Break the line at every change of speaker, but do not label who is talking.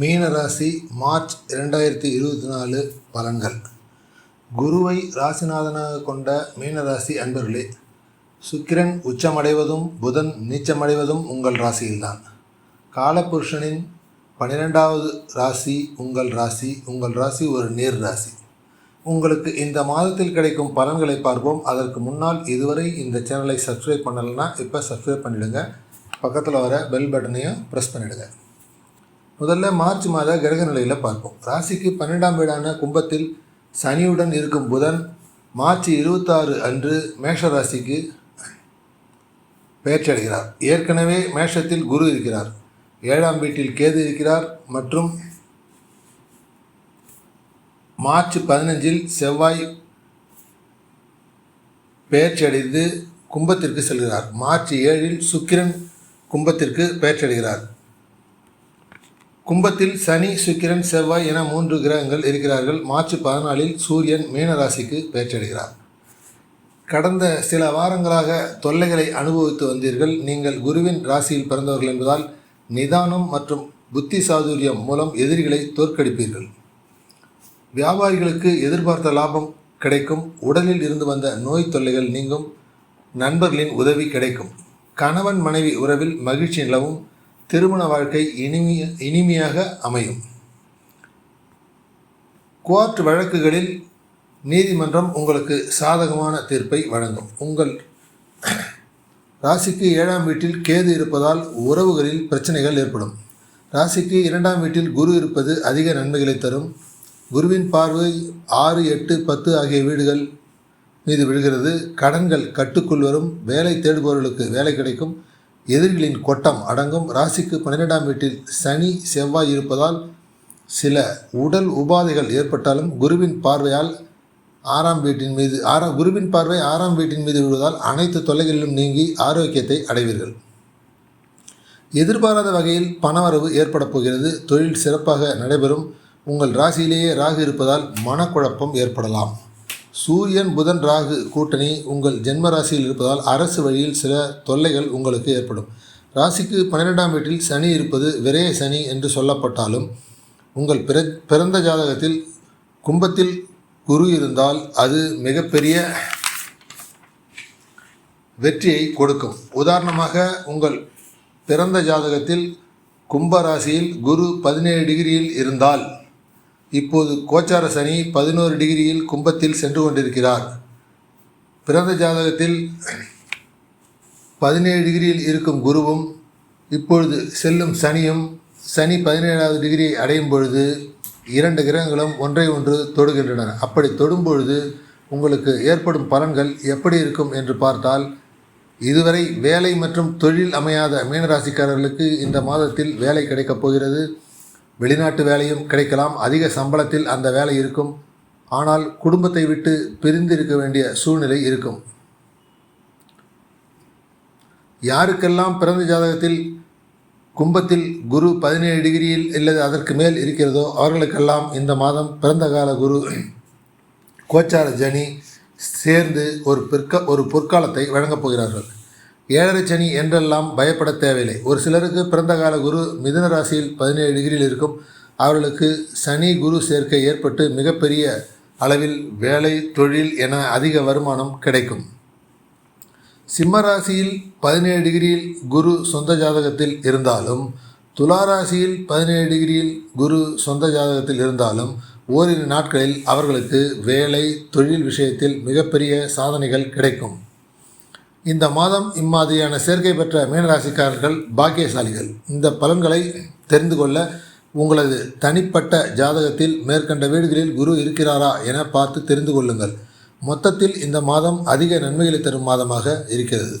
மீனராசி மார்ச் இரண்டாயிரத்தி இருபத்தி நாலு பலன்கள். குருவை ராசிநாதனாக கொண்ட மீனராசி அன்பர்களே சுக்கிரன் உச்சமடைவதும் புதன் நீச்சமடைவதும் உங்கள் ராசியில்தான். காலபுருஷனின் பன்னிரெண்டாவது ராசி உங்கள் ராசி உங்கள் ராசி ஒரு நேர் ராசி. உங்களுக்கு இந்த மாதத்தில் கிடைக்கும் பலன்களை பார்ப்போம். அதற்கு முன்னால் இதுவரை இந்த சேனலை சப்ஸ்கிரைப் பண்ணலைன்னா இப்போ சப்ஸ்கிரைப் பண்ணிவிடுங்க பக்கத்தில் வர பெல் பட்டனையும் ப்ரெஸ் பண்ணிவிடுங்க முதல்ல மார்ச் மாத கிரக நிலையில் பார்ப்போம். ராசிக்கு பன்னெண்டாம் வீடான கும்பத்தில் சனியுடன் இருக்கும் புதன் மார்ச் இருபத்தாறு அன்று மேஷ ராசிக்கு பெயர்ச்சடைகிறார் ஏற்கனவே மேஷத்தில் குரு இருக்கிறார். ஏழாம் வீட்டில் கேது இருக்கிறார் மற்றும் மார்ச் பதினஞ்சில் செவ்வாய் பெயர்ச்சியடைந்து கும்பத்திற்கு செல்கிறார். மார்ச் ஏழில் சுக்கிரன் கும்பத்திற்கு பெயர்ச்சியடைகிறார். கும்பத்தில் சனி சுக்கிரன் செவ்வாய் என மூன்று கிரகங்கள் இருக்கிறார்கள். மார்ச் பதினாலில் சூரியன் மீனராசிக்கு பெயர்ச்சடைகிறார் கடந்த சில வாரங்களாக தொல்லைகளை அனுபவித்து வந்தீர்கள். நீங்கள் குருவின் ராசியில் பிறந்தவர்கள் என்பதால் நிதானம் மற்றும் புத்தி சாதுரியம் மூலம் எதிரிகளை தோற்கடிப்பீர்கள். வியாபாரிகளுக்கு எதிர்பார்த்த லாபம் கிடைக்கும். உடலில் இருந்து வந்த நோய் தொல்லைகள் நீங்கும். நண்பர்களின் உதவி கிடைக்கும். கணவன் மனைவி உறவில் மகிழ்ச்சி நிலவும். திருமண வாழ்க்கை இனிமைய இனிமையாக அமையும். குவார்ட் வழக்குகளில் நீதிமன்றம் உங்களுக்கு சாதகமான தீர்ப்பை வழங்கும். உங்கள் ராசிக்கு ஏழாம் வீட்டில் கேது இருப்பதால் உறவுகளில் பிரச்சனைகள் ஏற்படும். ராசிக்கு இரண்டாம் வீட்டில் குரு இருப்பது அதிக நன்மைகளை தரும். குருவின் பார்வை ஆறு எட்டு பத்து ஆகிய வீடுகள் மீது விழுகிறது. கடன்கள் கட்டுக்குள் வரும். வேலை தேடுபவர்களுக்கு வேலை கிடைக்கும். எதிரிகளின் கொட்டம் அடங்கும். ராசிக்கு பன்னிரெண்டாம் வீட்டில் சனி செவ்வாய் இருப்பதால் சில உடல் உபாதைகள் ஏற்பட்டாலும் குருவின் பார்வையால் ஆறாம் வீட்டின் மீது ஆறாம் குருவின் பார்வை ஆறாம் வீட்டின் மீது விழுவதால் அனைத்து தொல்லைகளிலும் நீங்கி ஆரோக்கியத்தை அடைவீர்கள். எதிர்பாராத வகையில் பணவரவு ஏற்படப் போகிறது. தொழில் சிறப்பாக நடைபெறும். உங்கள் ராசியிலேயே ராகு இருப்பதால் மனக்குழப்பம் ஏற்படலாம். சூரியன் புதன் ராகு கூட்டணி உங்கள் ஜென்ம ராசியில் இருப்பதால் அரசு வழியில் சில தொல்லைகள் உங்களுக்கு ஏற்படும். ராசிக்கு பன்னிரெண்டாம் வீட்டில் சனி இருப்பது விரைய சனி என்று சொல்லப்பட்டாலும் உங்கள் பிற பிறந்த ஜாதகத்தில் கும்பத்தில் குரு இருந்தால் அது மிகப்பெரிய வெற்றியை கொடுக்கும். உதாரணமாக உங்கள் பிறந்த ஜாதகத்தில் கும்ப ராசியில் குரு பதினேழு டிகிரியில் இருந்தால் இப்போது கோச்சார சனி பதினோரு டிகிரியில் கும்பத்தில் சென்று கொண்டிருக்கிறார். பிறந்த ஜாதகத்தில் பதினேழு டிகிரியில் இருக்கும் குருவும் இப்பொழுது செல்லும் சனியும் சனி பதினேழாவது டிகிரியை அடையும் பொழுது இரண்டு கிரகங்களும் ஒன்றை ஒன்று தொடுகின்றன. அப்படி தொடும் பொழுது உங்களுக்கு ஏற்படும் பலன்கள் எப்படி இருக்கும் என்று பார்த்தால் இதுவரை வேலை மற்றும் தொழில் அமையாத மீனராசிக்காரர்களுக்கு இந்த மாதத்தில் வேலை கிடைக்கப் போகிறது. வெளிநாட்டு வேலையும் கிடைக்கலாம். அதிக சம்பளத்தில் அந்த வேலை இருக்கும். ஆனால் குடும்பத்தை விட்டு பிரிந்திருக்க வேண்டிய சூழ்நிலை இருக்கும். யாருக்கெல்லாம் பிறந்த ஜாதகத்தில் கும்பத்தில் குரு பதினேழு டிகிரியில் இல்லது அதற்கு மேல் இருக்கிறதோ அவர்களுக்கெல்லாம் இந்த மாதம் பிறந்த கால குரு கோச்சார ஜனி சேர்ந்து ஒரு பிற்க ஒரு பொற்காலத்தை வழங்கப் போகிறார்கள். ஏழரை சனி என்றெல்லாம் பயப்பட தேவையில்லை. ஒரு சிலருக்கு பிறந்த கால குரு மிதுன ராசியில் பதினேழு டிகிரியில் இருக்கும். அவர்களுக்கு சனி குரு சேர்க்கை ஏற்பட்டு மிகப்பெரிய அளவில் வேலை தொழில் என அதிக வருமானம் கிடைக்கும். சிம்ம ராசியில் பதினேழு டிகிரியில் குரு சொந்த ஜாதகத்தில் இருந்தாலும் துலா ராசியில் பதினேழு டிகிரியில் குரு சொந்த ஜாதகத்தில் இருந்தாலும் ஓரிரு நாட்களில் அவர்களுக்கு வேலை தொழில் விஷயத்தில் மிகப்பெரிய சாதனைகள் கிடைக்கும். இந்த மாதம் இம்மாதிரியான சேர்க்கை பெற்ற மீனராசிக்காரர்கள் பாக்கியசாலிகள். இந்த பலன்களை தெரிந்து கொள்ள உங்களது தனிப்பட்ட ஜாதகத்தில் மேற்கண்ட வீடுகளில் குரு இருக்கிறாரா என பார்த்து தெரிந்து கொள்ளுங்கள். மொத்தத்தில் இந்த மாதம் அதிக நன்மைகளை தரும் மாதமாக இருக்கிறது.